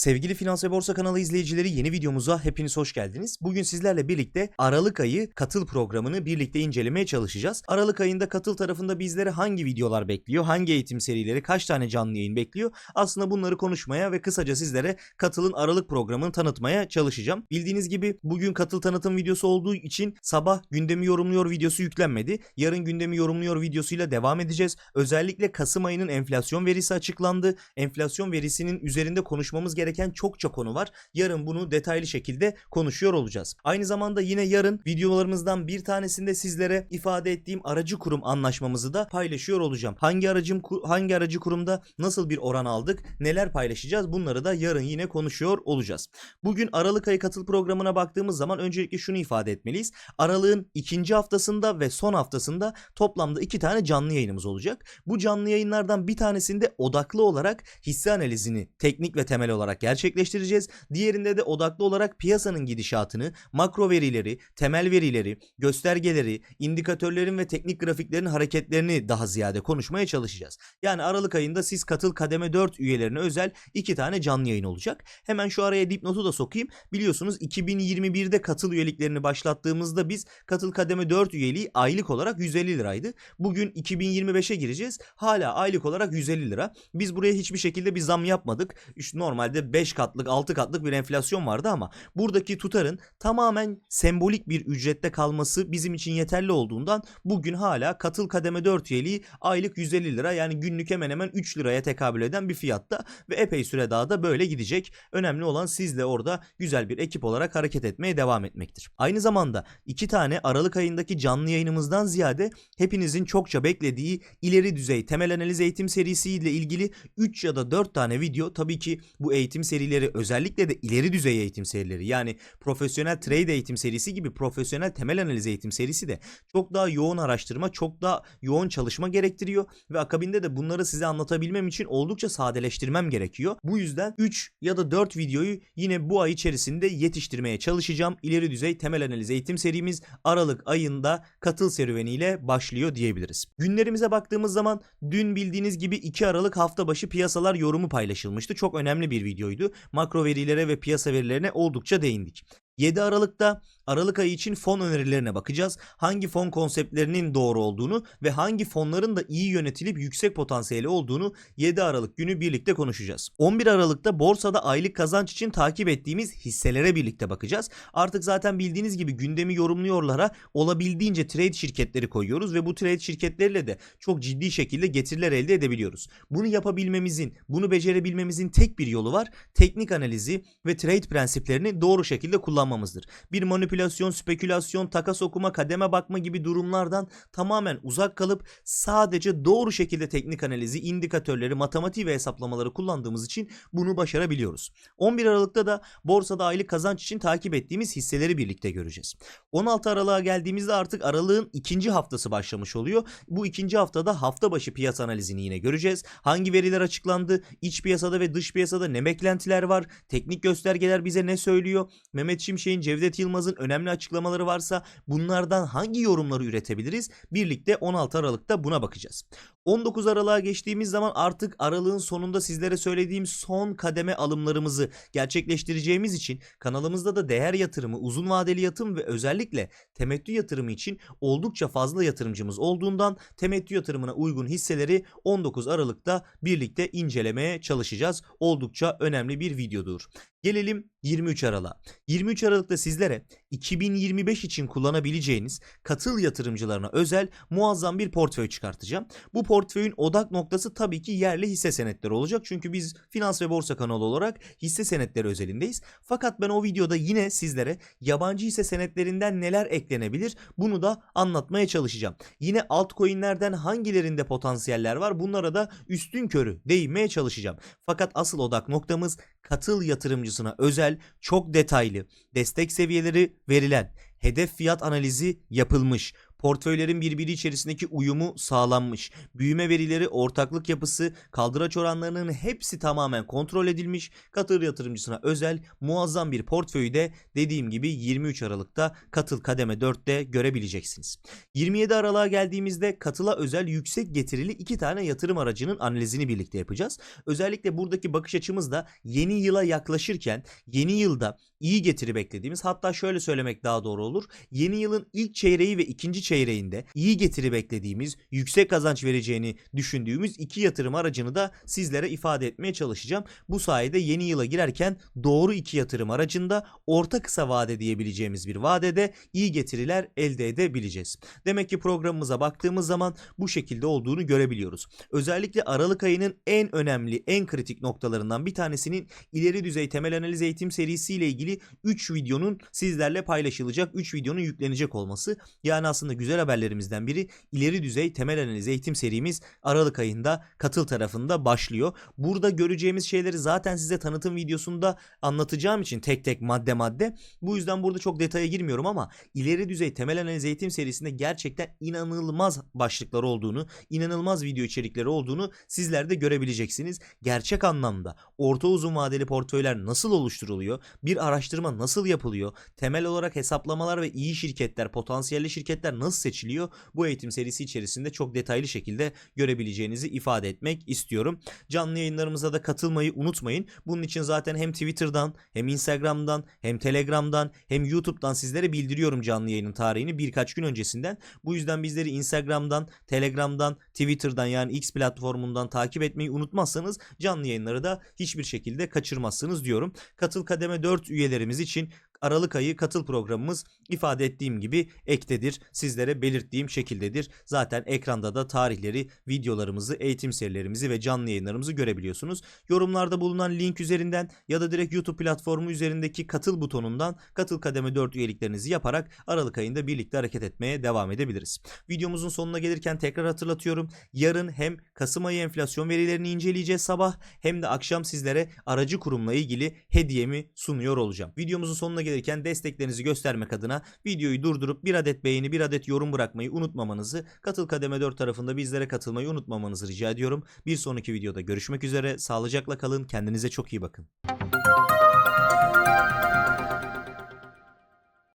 Sevgili Finans ve Borsa kanalı izleyicileri yeni videomuza hepiniz hoş geldiniz. Bugün sizlerle birlikte Aralık ayı katıl programını birlikte incelemeye çalışacağız. Aralık ayında katıl tarafında bizleri hangi videolar bekliyor, hangi eğitim serileri, kaç tane canlı yayın bekliyor? Aslında bunları konuşmaya ve kısaca sizlere katılın Aralık programını tanıtmaya çalışacağım. Bildiğiniz gibi bugün katıl tanıtım videosu olduğu için sabah gündemi yorumluyor videosu yüklenmedi. Yarın gündemi yorumluyor videosuyla devam edeceğiz. Özellikle Kasım ayının enflasyon verisi açıklandı. Enflasyon verisinin üzerinde konuşmamız gereken çokça konu var. Yarın bunu detaylı şekilde konuşuyor olacağız. Aynı zamanda yine yarın videolarımızdan bir tanesinde sizlere ifade ettiğim aracı kurum anlaşmamızı da paylaşıyor olacağım. Hangi aracım hangi aracı kurumda nasıl bir oran aldık, neler paylaşacağız bunları da yarın yine konuşuyor olacağız. Bugün Aralık ayı katıl programına baktığımız zaman öncelikle şunu ifade etmeliyiz. Aralığın ikinci haftasında ve son haftasında toplamda iki tane canlı yayınımız olacak. Bu canlı yayınlardan bir tanesinde odaklı olarak hisse analizini teknik ve temel olarak gerçekleştireceğiz. Diğerinde de odaklı olarak piyasanın gidişatını, makro verileri, temel verileri, göstergeleri, indikatörlerin ve teknik grafiklerin hareketlerini daha ziyade konuşmaya çalışacağız. Yani Aralık ayında siz katıl kademe 4 üyelerine özel iki tane canlı yayın olacak. Hemen şu araya dipnotu da sokayım. Biliyorsunuz 2021'de katıl üyeliklerini başlattığımızda biz katıl kademe 4 üyeliği aylık olarak 150 liraydı. Bugün 2025'e gireceğiz. Hala aylık olarak 150 lira. Biz buraya hiçbir şekilde bir zam yapmadık. İşte normalde 5 katlık 6 katlık bir enflasyon vardı ama buradaki tutarın tamamen sembolik bir ücrette kalması bizim için yeterli olduğundan bugün hala katıl kademe 4 üyeliği aylık 150 lira yani günlük hemen hemen 3 liraya tekabül eden bir fiyatta ve epey süre daha da böyle gidecek. Önemli olan sizle orada güzel bir ekip olarak hareket etmeye devam etmektir. Aynı zamanda iki tane Aralık ayındaki canlı yayınımızdan ziyade hepinizin çokça beklediği ileri düzey temel analiz eğitim serisiyle ilgili 3 ya da 4 tane video tabii ki bu eğitim serileri özellikle de ileri düzey eğitim serileri yani profesyonel trade eğitim serisi gibi profesyonel temel analiz eğitim serisi de çok daha yoğun araştırma, çok daha yoğun çalışma gerektiriyor ve akabinde de bunları size anlatabilmem için oldukça sadeleştirmem gerekiyor. Bu yüzden 3 ya da 4 videoyu yine bu ay içerisinde yetiştirmeye çalışacağım. İleri düzey temel analiz eğitim serimiz Aralık ayında katıl serüveniyle başlıyor diyebiliriz. Günlerimize baktığımız zaman dün bildiğiniz gibi 2 Aralık hafta başı piyasalar yorumu paylaşılmıştı. Çok önemli bir videoydu. Makro verilere ve piyasa verilerine oldukça değindik. 7 Aralık'ta Aralık ayı için fon önerilerine bakacağız. Hangi fon konseptlerinin doğru olduğunu ve hangi fonların da iyi yönetilip yüksek potansiyeli olduğunu 7 Aralık günü birlikte konuşacağız. 11 Aralık'ta borsada aylık kazanç için takip ettiğimiz hisselere birlikte bakacağız. Artık zaten bildiğiniz gibi gündemi yorumluyorlara olabildiğince trade şirketleri koyuyoruz ve bu trade şirketleriyle de çok ciddi şekilde getiriler elde edebiliyoruz. Bunu yapabilmemizin, bunu becerebilmemizin tek bir yolu var. Teknik analizi ve trade prensiplerini doğru şekilde kullanmamızdır. Bir manipülasyon, spekülasyon, takas okuma, kademe bakma gibi durumlardan tamamen uzak kalıp sadece doğru şekilde teknik analizi, indikatörleri, matematiği ve hesaplamaları kullandığımız için bunu başarabiliyoruz. 11 Aralık'ta da borsada aylık kazanç için takip ettiğimiz hisseleri birlikte göreceğiz. 16 Aralık'a geldiğimizde artık aralığın ikinci haftası başlamış oluyor. Bu ikinci haftada hafta başı piyasa analizini yine göreceğiz. Hangi veriler açıklandı? İç piyasada ve dış piyasada ne beklentiler var? Teknik göstergeler bize ne söylüyor? Mehmet Şimşek'in, Cevdet Yılmaz'ın açıklamaları varsa bunlardan hangi yorumları üretebiliriz? Birlikte 16 Aralık'ta buna bakacağız. 19 Aralık'a geçtiğimiz zaman artık aralığın sonunda sizlere söylediğim son kademe alımlarımızı gerçekleştireceğimiz için kanalımızda da değer yatırımı, uzun vadeli yatırım ve özellikle temettü yatırımı için oldukça fazla yatırımcımız olduğundan temettü yatırımına uygun hisseleri 19 Aralık'ta birlikte incelemeye çalışacağız. Oldukça önemli bir videodur. Gelelim 23 Aralık'a. 23 Aralık'ta sizlere 2025 için kullanabileceğiniz katıl yatırımcılarına özel muazzam bir portföy çıkartacağım. Bu portföyün odak noktası tabii ki yerli hisse senetleri olacak. Çünkü biz finans ve borsa kanalı olarak hisse senetleri özelindeyiz. Fakat ben o videoda yine sizlere yabancı hisse senetlerinden neler eklenebilir bunu da anlatmaya çalışacağım. Yine altcoin'lerden hangilerinde potansiyeller var bunlara da üstün körü değinmeye çalışacağım. Fakat asıl odak noktamız katıl yatırımcısına özel çok detaylı destek seviyeleri verilen hedef fiyat analizi yapılmış Portföylerin birbiri içerisindeki uyumu sağlanmış. Büyüme verileri, ortaklık yapısı, kaldıraç oranlarının hepsi tamamen kontrol edilmiş. Katıl yatırımcısına özel muazzam bir portföyü de dediğim gibi 23 Aralık'ta Katıl kademe 4'te görebileceksiniz. 27 Aralık'a geldiğimizde katıla özel yüksek getirili iki tane yatırım aracının analizini birlikte yapacağız. Özellikle buradaki bakış açımız da yeni yıla yaklaşırken yeni yılda iyi getiri beklediğimiz hatta şöyle söylemek daha doğru olur. Yeni yılın ilk çeyreği ve ikinci çeyreğinde iyi getiri beklediğimiz, yüksek kazanç vereceğini düşündüğümüz iki yatırım aracını da sizlere ifade etmeye çalışacağım. Bu sayede yeni yıla girerken doğru iki yatırım aracında orta kısa vade diyebileceğimiz bir vadede iyi getiriler elde edebileceğiz. Demek ki programımıza baktığımız zaman bu şekilde olduğunu görebiliyoruz. Özellikle Aralık ayının en önemli, en kritik noktalarından bir tanesinin ileri düzey temel analiz eğitim serisiyle ilgili 3 videonun sizlerle paylaşılacak, 3 videonun yüklenecek olması. Yani aslında güzel haberlerimizden biri ileri düzey temel analiz eğitim serimiz Aralık ayında katıl tarafında başlıyor. Burada göreceğimiz şeyleri zaten size tanıtım videosunda anlatacağım için tek tek madde madde. Bu yüzden burada çok detaya girmiyorum ama ileri düzey temel analiz eğitim serisinde gerçekten inanılmaz başlıklar olduğunu, inanılmaz video içerikleri olduğunu sizler de görebileceksiniz. Gerçek anlamda orta uzun vadeli portföyler nasıl oluşturuluyor? Bir araştırma nasıl yapılıyor? Temel olarak hesaplamalar ve iyi şirketler, potansiyelli şirketler nasıl seçiliyor? Bu eğitim serisi içerisinde çok detaylı şekilde görebileceğinizi ifade etmek istiyorum. Canlı yayınlarımıza da katılmayı unutmayın. Bunun için zaten hem Twitter'dan, hem Instagram'dan, hem Telegram'dan, hem YouTube'dan sizlere bildiriyorum canlı yayının tarihini birkaç gün öncesinden. Bu yüzden bizleri Instagram'dan, Telegram'dan, Twitter'dan yani X platformundan takip etmeyi unutmazsanız canlı yayınları da hiçbir şekilde kaçırmazsınız diyorum. Katıl kademe 4 üyelerimiz için Aralık ayı katıl programımız ifade ettiğim gibi ektedir. Sizlere belirttiğim şekildedir. Zaten ekranda da tarihleri, videolarımızı, eğitim serilerimizi ve canlı yayınlarımızı görebiliyorsunuz. Yorumlarda bulunan link üzerinden ya da direkt YouTube platformu üzerindeki katıl butonundan katıl kademe 4 üyeliklerinizi yaparak Aralık ayında birlikte hareket etmeye devam edebiliriz. Videomuzun sonuna gelirken tekrar hatırlatıyorum. Yarın hem Kasım ayı enflasyon verilerini inceleyeceğiz sabah hem de akşam sizlere aracı kurumla ilgili hediyemi sunuyor olacağım. Videomuzun sonuna gelirken desteklerinizi göstermek adına videoyu durdurup bir adet beğeni bir adet yorum bırakmayı unutmamanızı katıl kademe 4 tarafında bizlere katılmayı unutmamanızı rica ediyorum. Bir sonraki videoda görüşmek üzere sağlıcakla kalın kendinize çok iyi bakın.